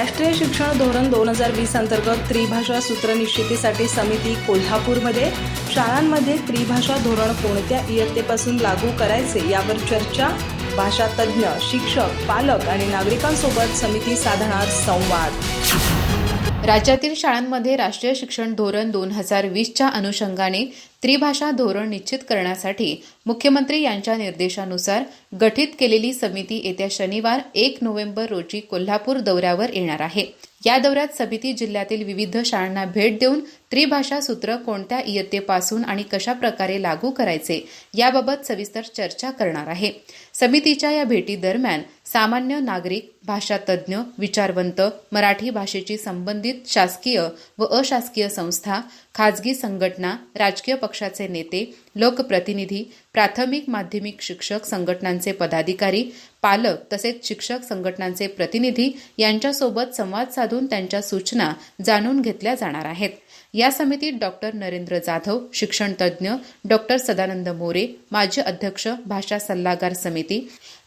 राष्ट्रीय शिक्षण धोरण दोन हजार वीस अंतर्गत त्रिभाषा सूत्र निश्चितीसाठी समिती कोल्हापूरमध्ये. शाळांमध्ये त्रिभाषा धोरण कोणत्या इयत्तेपासून लागू करायचे यावर चर्चा. भाषा तज्ज्ञ शिक्षक पालक आणि नागरिकांसोबत समिती साधणार संवाद. राज्यातील शाळांमध्ये राष्ट्रीय शिक्षण धोरण दोन हजार वीसच्या अनुषंगाने त्रिभाषा धोरण निश्चित करण्यासाठी मुख्यमंत्री यांच्या निर्देशानुसार गठीत केलेली समिती येत्या शनिवार एक नोव्हेंबर रोजी कोल्हापूर दौऱ्यावर येणार आहे. या दौऱ्यात समिती जिल्ह्यातील विविध शाळांना भेट देऊन त्रिभाषा सूत्र कोणत्या इयत्तेपासून आणि कशा प्रकारे लागू करायचे याबाबत सविस्तर चर्चा करणार आहे. समितीच्या या भेटी दरम्यान सामान्य नागरिक भाषा तज्ज्ञ विचारवंत मराठी भाषेशी संबंधित शासकीय व अशासकीय संस्था खाजगी संघटना राजकीय पक्षाचे नेते लोकप्रतिनिधी प्राथमिक माध्यमिक शिक्षक संघटनांचे पदाधिकारी पालक तसेच शिक्षक संघटनांचे प्रतिनिधी यांच्यासोबत संवाद साधून त्यांच्या सूचना जाणून घेतल्या जाणार आहेत. या समितीत डॉक्टर नरेंद्र जाधव शिक्षण तज्ज्ञ डॉक्टर सदानंद मोरे माजी अध्यक्ष भाषा सल्लागार समिती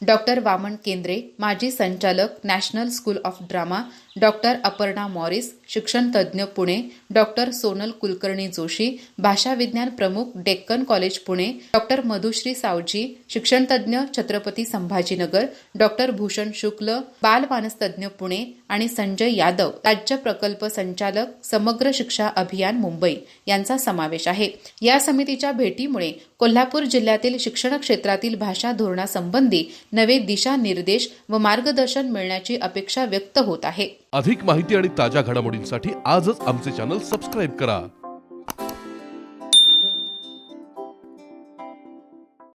डॉक्टर वामन केंद्रे माजी संचालक National School of Drama doctor Aparna Morris शिक्षण तज्ज्ञ पुणे डॉक्टर सोनल कुलकर्णी जोशी भाषा विज्ञान प्रमुख डेक्कन कॉलेज पुणे डॉक्टर मधुश्री सावजी शिक्षणतज्ज्ञ छत्रपती संभाजीनगर डॉक्टर भूषण शुक्ल बाल मानसतज्ञ पुणे आणि संजय यादव राज्य प्रकल्प संचालक समग्र शिक्षा अभियान मुंबई यांचा समावेश आहे. या समितीच्या भेटीमुळे कोल्हापूर जिल्ह्यातील शिक्षण क्षेत्रातील भाषा धोरणासंबंधी नवे दिशानिर्देश व मार्गदर्शन मिळण्याची अपेक्षा व्यक्त होत आहे. अधिक माहिती आणि ताज्या घडामोडींसाठी आजच आमचे चॅनल सबस्क्राईब करा.